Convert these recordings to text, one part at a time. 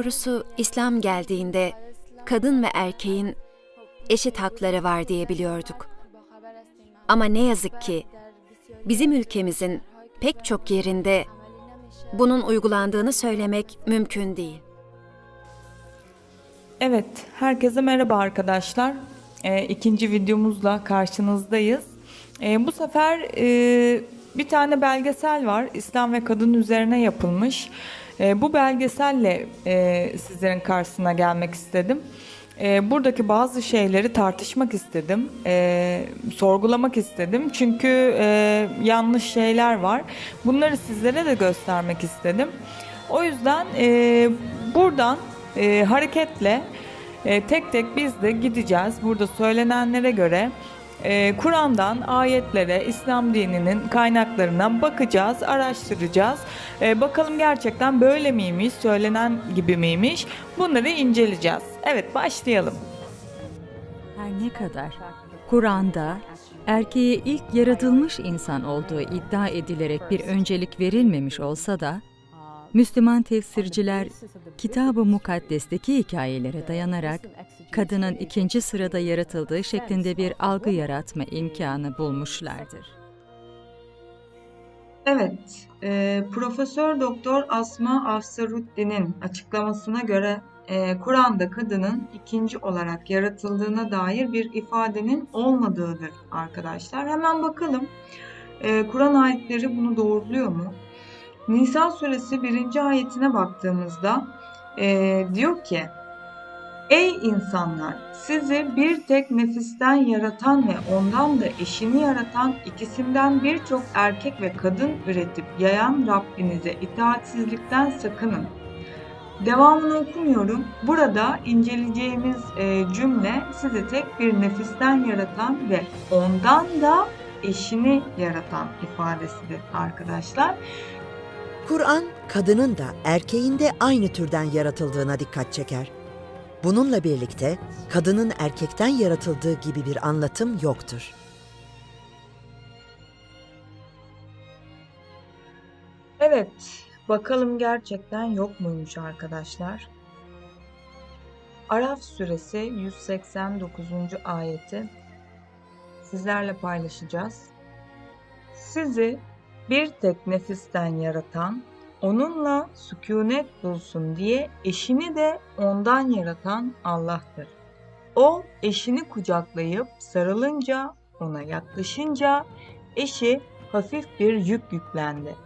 doğrusu İslam geldiğinde kadın ve erkeğin eşit hakları var diye biliyorduk. Ama ne yazık ki bizim ülkemizin pek çok yerinde bunun uygulandığını söylemek mümkün değil. Evet, herkese merhaba arkadaşlar. Ee, ikinci videomuzla karşınızdayız. Ee, bu sefer e, bir tane belgesel var. İslam ve kadın üzerine yapılmış. Ee, bu belgeselle e, sizlerin karşısına gelmek istedim. Ee, buradaki bazı şeyleri tartışmak istedim, e, sorgulamak istedim. Çünkü e, yanlış şeyler var. Bunları sizlere de göstermek istedim. O yüzden e, buradan e, hareketle e, tek tek biz de gideceğiz. Burada söylenenlere göre e, Kur'an'dan ayetlere, İslam dininin kaynaklarına bakacağız, araştıracağız. E, bakalım gerçekten böyle miymiş, söylenen gibi miymiş? Bunları inceleyeceğiz. Evet, başlayalım. Her ne kadar Kur'an'da erkeğe ilk yaratılmış insan olduğu iddia edilerek bir öncelik verilmemiş olsa da Müslüman tefsirciler Kitab-ı Mukaddes'teki hikayelere dayanarak kadının ikinci sırada yaratıldığı şeklinde bir algı yaratma imkanı bulmuşlardır. Evet, e, Profesör Doktor Asma Afsaruddin'in açıklamasına göre e, Kur'an'da kadının ikinci olarak yaratıldığına dair bir ifadenin olmadığıdır arkadaşlar. Hemen bakalım e, Kur'an ayetleri bunu doğruluyor mu? Nisa suresi 1. ayetine baktığımızda e, diyor ki Ey insanlar! Sizi bir tek nefisten yaratan ve ondan da eşini yaratan ikisinden birçok erkek ve kadın üretip yayan Rabbinize itaatsizlikten sakının. Devamını okumuyorum. Burada inceleyeceğimiz e, cümle sizi tek bir nefisten yaratan ve ondan da eşini yaratan ifadesidir arkadaşlar. Kur'an kadının da erkeğin de aynı türden yaratıldığına dikkat çeker. Bununla birlikte kadının erkekten yaratıldığı gibi bir anlatım yoktur. Evet, bakalım gerçekten yok muymuş arkadaşlar? Araf suresi 189. ayeti sizlerle paylaşacağız. Sizi bir tek nefisten yaratan, onunla sükunet bulsun diye eşini de ondan yaratan Allah'tır. O eşini kucaklayıp sarılınca, ona yaklaşınca eşi hafif bir yük yüklendi.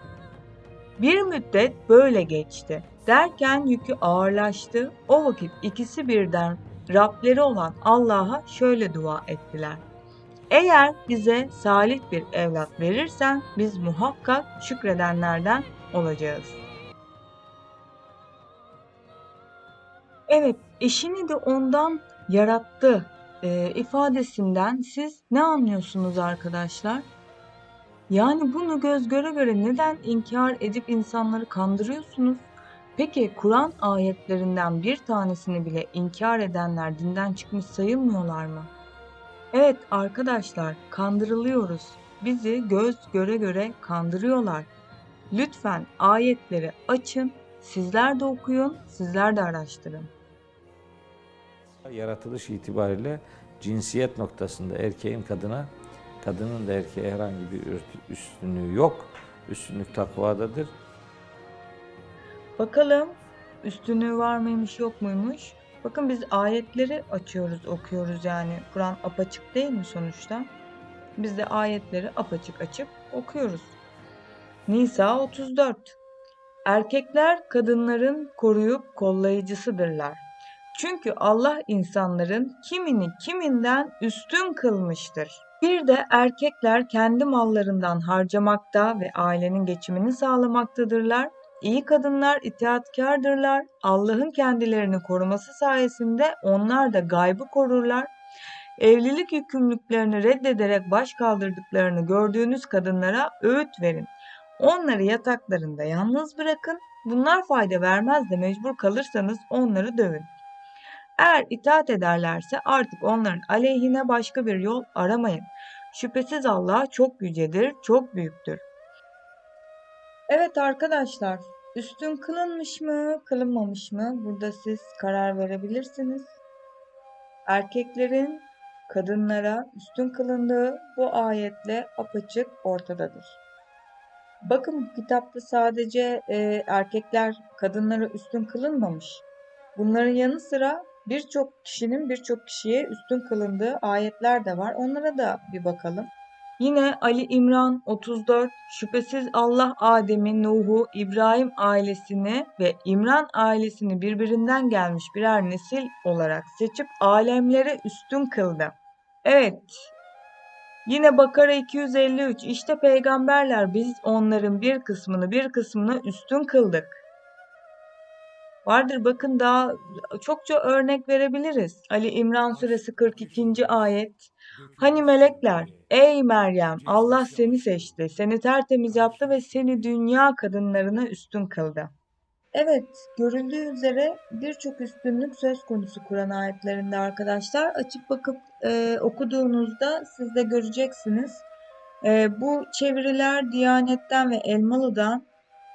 Bir müddet böyle geçti. Derken yükü ağırlaştı. O vakit ikisi birden Rableri olan Allah'a şöyle dua ettiler. Eğer bize salih bir evlat verirsen biz muhakkak şükredenlerden olacağız. Evet, eşini de ondan yarattı e, ifadesinden siz ne anlıyorsunuz arkadaşlar? Yani bunu göz göre göre neden inkar edip insanları kandırıyorsunuz? Peki Kur'an ayetlerinden bir tanesini bile inkar edenler dinden çıkmış sayılmıyorlar mı? Evet arkadaşlar kandırılıyoruz. Bizi göz göre göre kandırıyorlar. Lütfen ayetleri açın, sizler de okuyun, sizler de araştırın. Yaratılış itibariyle cinsiyet noktasında erkeğin kadına, kadının da erkeğe herhangi bir üstünlüğü yok. Üstünlük takvadadır. Bakalım üstünlüğü var mıymış yok muymuş? Bakın biz ayetleri açıyoruz, okuyoruz yani. Kur'an apaçık değil mi sonuçta? Biz de ayetleri apaçık açıp okuyoruz. Nisa 34 Erkekler kadınların koruyup kollayıcısıdırlar. Çünkü Allah insanların kimini kiminden üstün kılmıştır. Bir de erkekler kendi mallarından harcamakta ve ailenin geçimini sağlamaktadırlar. İyi kadınlar itaatkardırlar. Allah'ın kendilerini koruması sayesinde onlar da gaybı korurlar. Evlilik yükümlülüklerini reddederek baş kaldırdıklarını gördüğünüz kadınlara öğüt verin. Onları yataklarında yalnız bırakın. Bunlar fayda vermez de mecbur kalırsanız onları dövün. Eğer itaat ederlerse artık onların aleyhine başka bir yol aramayın. Şüphesiz Allah çok yücedir, çok büyüktür. Evet arkadaşlar, üstün kılınmış mı, kılınmamış mı? Burada siz karar verebilirsiniz. Erkeklerin kadınlara üstün kılındığı bu ayetle apaçık ortadadır. Bakın kitapta sadece e, erkekler kadınlara üstün kılınmamış. Bunların yanı sıra birçok kişinin birçok kişiye üstün kılındığı ayetler de var. Onlara da bir bakalım. Yine Ali İmran 34 şüphesiz Allah Adem'i, Nuh'u, İbrahim ailesini ve İmran ailesini birbirinden gelmiş birer nesil olarak seçip alemlere üstün kıldı. Evet. Yine Bakara 253 işte peygamberler biz onların bir kısmını bir kısmını üstün kıldık. Vardır bakın daha çokça örnek verebiliriz. Ali İmran suresi 42. ayet. Hani melekler, ey Meryem Allah seni seçti, seni tertemiz yaptı ve seni dünya kadınlarına üstün kıldı. Evet, görüldüğü üzere birçok üstünlük söz konusu Kur'an ayetlerinde arkadaşlar. Açıp bakıp e, okuduğunuzda siz de göreceksiniz. E, bu çeviriler Diyanet'ten ve Elmalı'dan,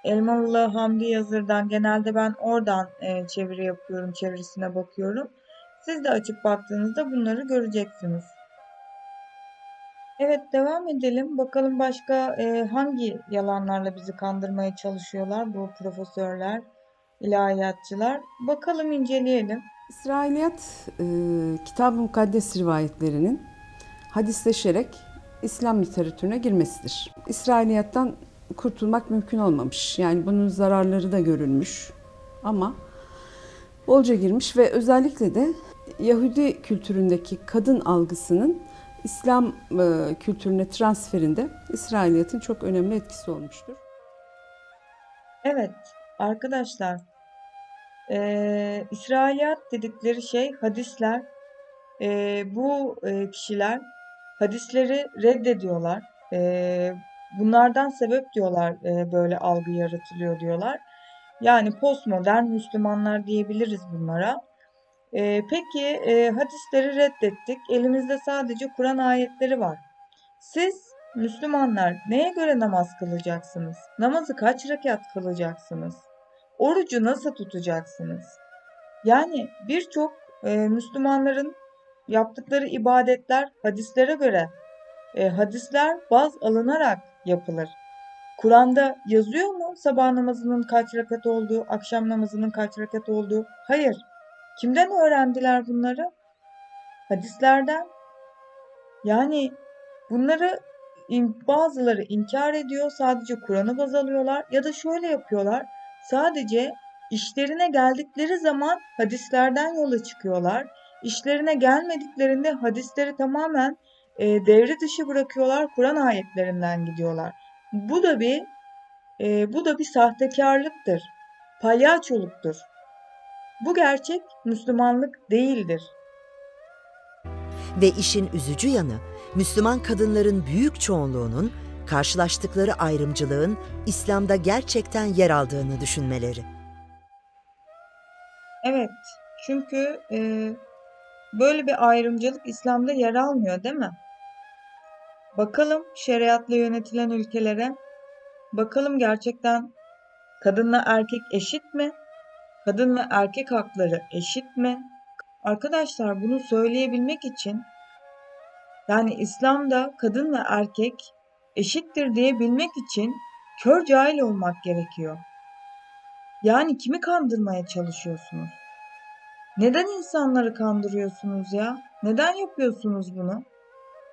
Elmalı Hamdi Yazır'dan genelde ben oradan e, çeviri yapıyorum, çevirisine bakıyorum. Siz de açıp baktığınızda bunları göreceksiniz. Evet devam edelim. Bakalım başka e, hangi yalanlarla bizi kandırmaya çalışıyorlar bu profesörler, ilahiyatçılar. Bakalım inceleyelim. İsrailiyat e, Kitab-ı Mukaddes rivayetlerinin hadisleşerek İslam literatürüne girmesidir. İsrailiyattan kurtulmak mümkün olmamış. Yani bunun zararları da görülmüş ama bolca girmiş ve özellikle de Yahudi kültüründeki kadın algısının İslam e, kültürüne transferinde İsrailiyatın çok önemli etkisi olmuştur. Evet arkadaşlar e, İsrailiyat dedikleri şey hadisler. E, bu e, kişiler hadisleri reddediyorlar. E, bunlardan sebep diyorlar e, böyle algı yaratılıyor diyorlar. Yani postmodern Müslümanlar diyebiliriz bunlara. Ee, peki e, hadisleri reddettik. Elimizde sadece Kur'an ayetleri var. Siz Müslümanlar neye göre namaz kılacaksınız? Namazı kaç rekat kılacaksınız? Orucu nasıl tutacaksınız? Yani birçok e, Müslümanların yaptıkları ibadetler hadislere göre e, hadisler baz alınarak yapılır. Kur'an'da yazıyor mu sabah namazının kaç rekat olduğu, akşam namazının kaç rekat olduğu? Hayır. Kimden öğrendiler bunları? Hadislerden. Yani bunları bazıları inkar ediyor, sadece Kur'an'ı baz alıyorlar ya da şöyle yapıyorlar. Sadece işlerine geldikleri zaman hadislerden yola çıkıyorlar. İşlerine gelmediklerinde hadisleri tamamen e, devre dışı bırakıyorlar, Kur'an ayetlerinden gidiyorlar. Bu da bir e, bu da bir sahtekarlıktır, palyaçoluktur. Bu gerçek Müslümanlık değildir. Ve işin üzücü yanı Müslüman kadınların büyük çoğunluğunun karşılaştıkları ayrımcılığın İslam'da gerçekten yer aldığını düşünmeleri. Evet, çünkü e, böyle bir ayrımcılık İslam'da yer almıyor, değil mi? Bakalım şeriatla yönetilen ülkelere, bakalım gerçekten kadınla erkek eşit mi? Kadın ve erkek hakları eşit mi? Arkadaşlar bunu söyleyebilmek için yani İslam'da kadın ve erkek eşittir diyebilmek için kör cahil olmak gerekiyor. Yani kimi kandırmaya çalışıyorsunuz? Neden insanları kandırıyorsunuz ya? Neden yapıyorsunuz bunu?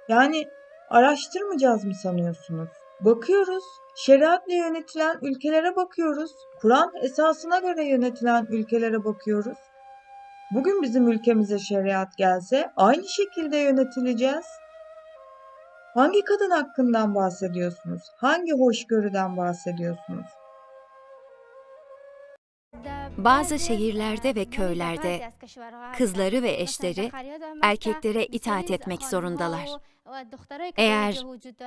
Yani araştırmayacağız mı sanıyorsunuz? Bakıyoruz, şeriatla yönetilen ülkelere bakıyoruz. Kur'an esasına göre yönetilen ülkelere bakıyoruz. Bugün bizim ülkemize şeriat gelse aynı şekilde yönetileceğiz. Hangi kadın hakkından bahsediyorsunuz? Hangi hoşgörüden bahsediyorsunuz? Bazı şehirlerde ve köylerde kızları ve eşleri erkeklere itaat etmek zorundalar. Eğer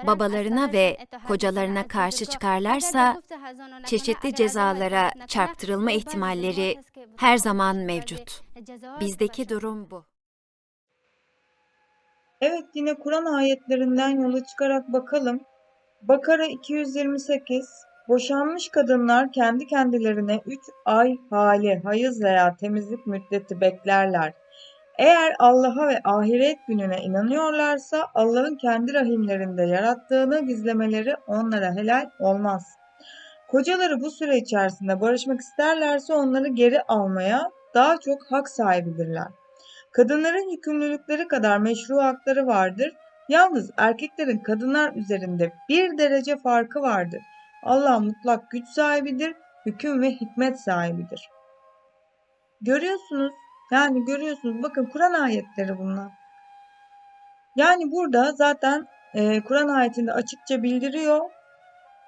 babalarına ve kocalarına karşı çıkarlarsa çeşitli cezalara çarptırılma ihtimalleri her zaman mevcut. Bizdeki durum bu. Evet yine Kur'an ayetlerinden yola çıkarak bakalım. Bakara 228 Boşanmış kadınlar kendi kendilerine 3 ay hali, hayız veya temizlik müddeti beklerler. Eğer Allah'a ve ahiret gününe inanıyorlarsa Allah'ın kendi rahimlerinde yarattığını gizlemeleri onlara helal olmaz. Kocaları bu süre içerisinde barışmak isterlerse onları geri almaya daha çok hak sahibidirler. Kadınların yükümlülükleri kadar meşru hakları vardır. Yalnız erkeklerin kadınlar üzerinde bir derece farkı vardır. Allah mutlak güç sahibidir, hüküm ve hikmet sahibidir. Görüyorsunuz, yani görüyorsunuz bakın Kur'an ayetleri bunlar. Yani burada zaten e, Kur'an ayetinde açıkça bildiriyor.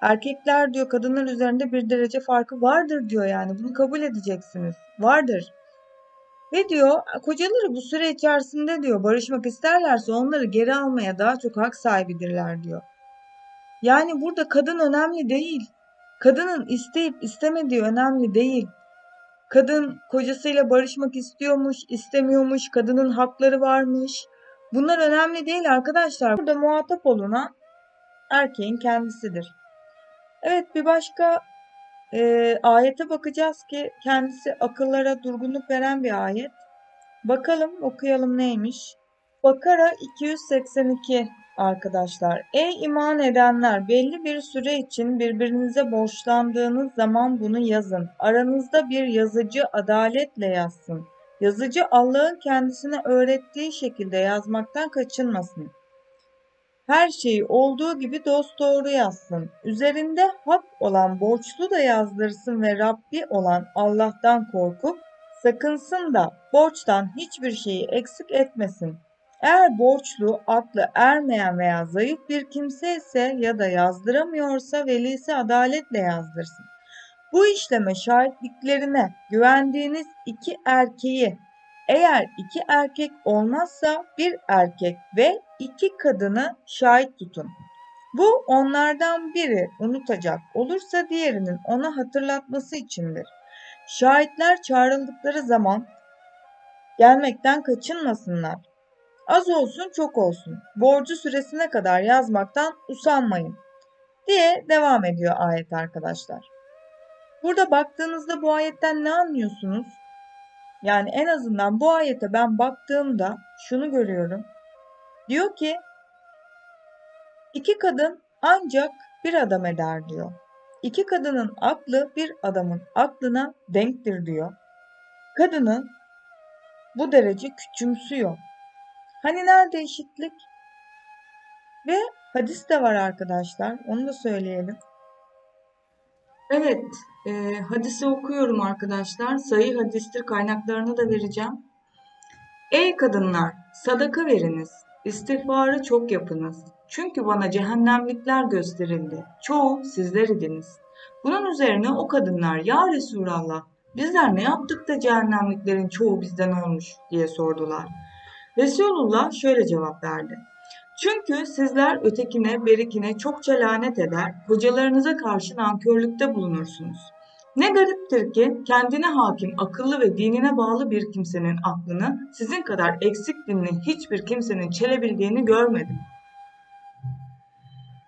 Erkekler diyor kadınlar üzerinde bir derece farkı vardır diyor yani bunu kabul edeceksiniz. Vardır. Ve diyor kocaları bu süre içerisinde diyor barışmak isterlerse onları geri almaya daha çok hak sahibidirler diyor. Yani burada kadın önemli değil. Kadının isteyip istemediği önemli değil. Kadın kocasıyla barışmak istiyormuş, istemiyormuş, kadının hakları varmış. Bunlar önemli değil arkadaşlar. Burada muhatap olunan erkeğin kendisidir. Evet bir başka e, ayete bakacağız ki kendisi akıllara durgunluk veren bir ayet. Bakalım okuyalım neymiş. Bakara 282 arkadaşlar. Ey iman edenler belli bir süre için birbirinize borçlandığınız zaman bunu yazın. Aranızda bir yazıcı adaletle yazsın. Yazıcı Allah'ın kendisine öğrettiği şekilde yazmaktan kaçınmasın. Her şeyi olduğu gibi dosdoğru yazsın. Üzerinde hak olan borçlu da yazdırsın ve Rabbi olan Allah'tan korkup sakınsın da borçtan hiçbir şeyi eksik etmesin. Eğer borçlu aklı ermeyen veya zayıf bir kimse ise ya da yazdıramıyorsa velisi adaletle yazdırsın. Bu işleme şahitliklerine güvendiğiniz iki erkeği eğer iki erkek olmazsa bir erkek ve iki kadını şahit tutun. Bu onlardan biri unutacak olursa diğerinin ona hatırlatması içindir. Şahitler çağrıldıkları zaman gelmekten kaçınmasınlar. Az olsun çok olsun. Borcu süresine kadar yazmaktan usanmayın. Diye devam ediyor ayet arkadaşlar. Burada baktığınızda bu ayetten ne anlıyorsunuz? Yani en azından bu ayete ben baktığımda şunu görüyorum. Diyor ki iki kadın ancak bir adam eder diyor. İki kadının aklı bir adamın aklına denktir diyor. Kadını bu derece küçümsüyor. Hani nerede eşitlik? Ve hadis de var arkadaşlar. Onu da söyleyelim. Evet, e, hadisi okuyorum arkadaşlar. Sayı hadistir kaynaklarını da vereceğim. Ey kadınlar, sadaka veriniz. İstiğfarı çok yapınız. Çünkü bana cehennemlikler gösterildi. Çoğu sizler idiniz. Bunun üzerine o kadınlar, Ya Resulallah, bizler ne yaptık da cehennemliklerin çoğu bizden olmuş diye sordular. Resulullah şöyle cevap verdi. Çünkü sizler ötekine, berikine çokça lanet eder, kocalarınıza karşı nankörlükte bulunursunuz. Ne gariptir ki kendine hakim, akıllı ve dinine bağlı bir kimsenin aklını sizin kadar eksik dinli hiçbir kimsenin çelebildiğini görmedim.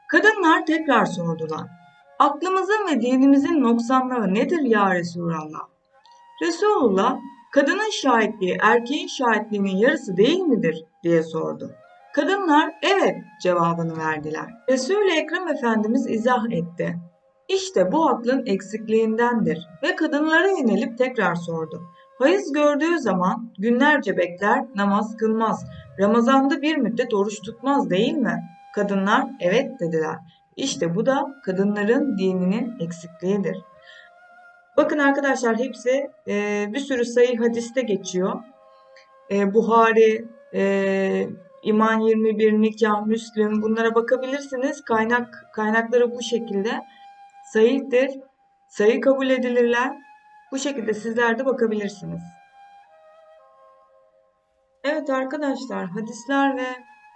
Kadınlar tekrar sordular. Aklımızın ve dinimizin noksanlığı nedir ya Resulallah? Resulullah, kadının şahitliği erkeğin şahitliğinin yarısı değil midir diye sordu. Kadınlar evet cevabını verdiler. Resul-i Ekrem Efendimiz izah etti. İşte bu aklın eksikliğindendir ve kadınlara yönelip tekrar sordu. Hayız gördüğü zaman günlerce bekler, namaz kılmaz. Ramazanda bir müddet oruç tutmaz değil mi? Kadınlar evet dediler. İşte bu da kadınların dininin eksikliğidir. Bakın arkadaşlar hepsi e, bir sürü sayı hadiste geçiyor. E, Buhari, e, İman 21, Nikah, Müslüm bunlara bakabilirsiniz. Kaynak kaynakları bu şekilde sayıktır. Sayı kabul edilirler. Bu şekilde sizler de bakabilirsiniz. Evet arkadaşlar hadisler ve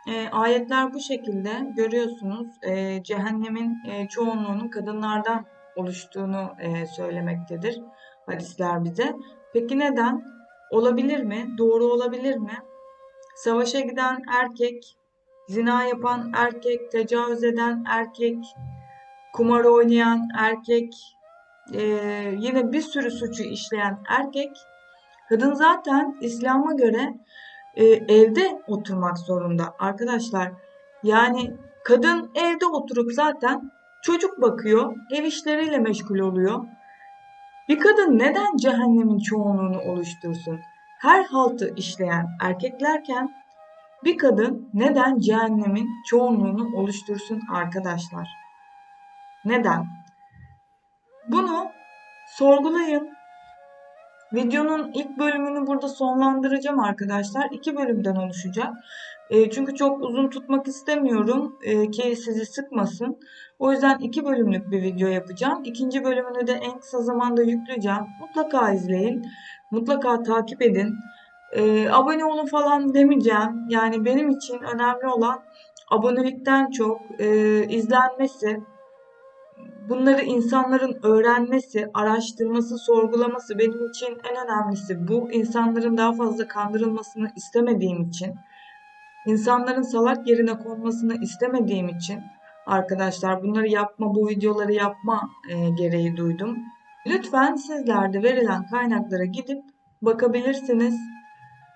e, ayetler bu şekilde görüyorsunuz. E, cehennemin e, çoğunluğunun kadınlardan oluştuğunu e, söylemektedir hadisler bize. Peki neden? Olabilir mi? Doğru olabilir mi? Savaşa giden erkek, zina yapan erkek, tecavüz eden erkek, kumar oynayan erkek, e, yine bir sürü suçu işleyen erkek, kadın zaten İslam'a göre e, evde oturmak zorunda arkadaşlar. Yani kadın evde oturup zaten çocuk bakıyor, ev işleriyle meşgul oluyor. Bir kadın neden cehennemin çoğunluğunu oluştursun? Her haltı işleyen erkeklerken bir kadın neden cehennemin çoğunluğunu oluştursun arkadaşlar? Neden? Bunu sorgulayın. Videonun ilk bölümünü burada sonlandıracağım arkadaşlar. İki bölümden oluşacak. E, çünkü çok uzun tutmak istemiyorum e, ki sizi sıkmasın. O yüzden iki bölümlük bir video yapacağım. İkinci bölümünü de en kısa zamanda yükleyeceğim. Mutlaka izleyin. Mutlaka takip edin. E, abone olun falan demeyeceğim. Yani benim için önemli olan abonelikten çok izlenmesi, bunları insanların öğrenmesi, araştırması, sorgulaması benim için en önemlisi. Bu insanların daha fazla kandırılmasını istemediğim için, insanların salak yerine konmasını istemediğim için arkadaşlar bunları yapma, bu videoları yapma e, gereği duydum. Lütfen sizler de verilen kaynaklara gidip bakabilirsiniz.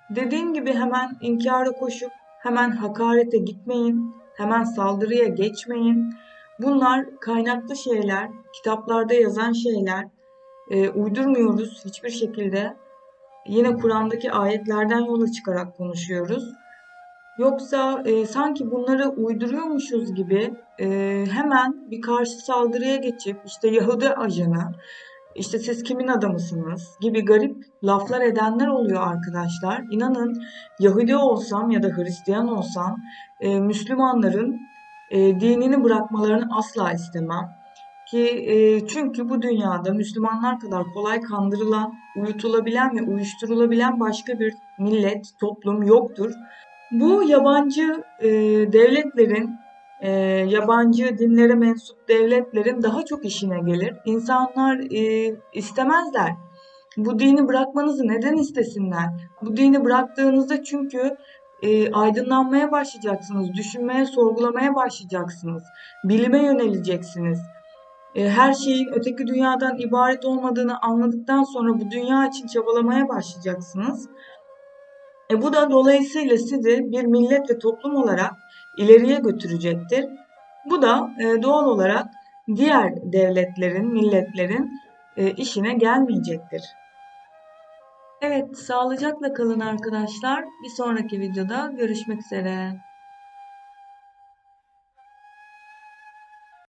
Dediğim gibi hemen inkara koşup hemen hakarete gitmeyin, hemen saldırıya geçmeyin. Bunlar kaynaklı şeyler, kitaplarda yazan şeyler. E, uydurmuyoruz hiçbir şekilde. Yine Kur'an'daki ayetlerden yola çıkarak konuşuyoruz. Yoksa e, sanki bunları uyduruyormuşuz gibi e, hemen bir karşı saldırıya geçip işte Yahudi ajanı, işte siz kimin adamısınız gibi garip laflar edenler oluyor arkadaşlar. İnanın Yahudi olsam ya da Hristiyan olsam e, Müslümanların e, dinini bırakmalarını asla istemem. Ki e, çünkü bu dünyada Müslümanlar kadar kolay kandırılan, uyutulabilen ve uyuşturulabilen başka bir millet, toplum yoktur. Bu yabancı e, devletlerin, e, yabancı dinlere mensup devletlerin daha çok işine gelir. İnsanlar e, istemezler. Bu dini bırakmanızı neden istesinler? Bu dini bıraktığınızda çünkü e, aydınlanmaya başlayacaksınız, düşünmeye, sorgulamaya başlayacaksınız, bilime yöneleceksiniz. E, her şeyin öteki dünyadan ibaret olmadığını anladıktan sonra bu dünya için çabalamaya başlayacaksınız. E, bu da dolayısıyla sizi bir millet ve toplum olarak ileriye götürecektir. Bu da e, doğal olarak diğer devletlerin, milletlerin e, işine gelmeyecektir. Evet, sağlıcakla kalın arkadaşlar. Bir sonraki videoda görüşmek üzere.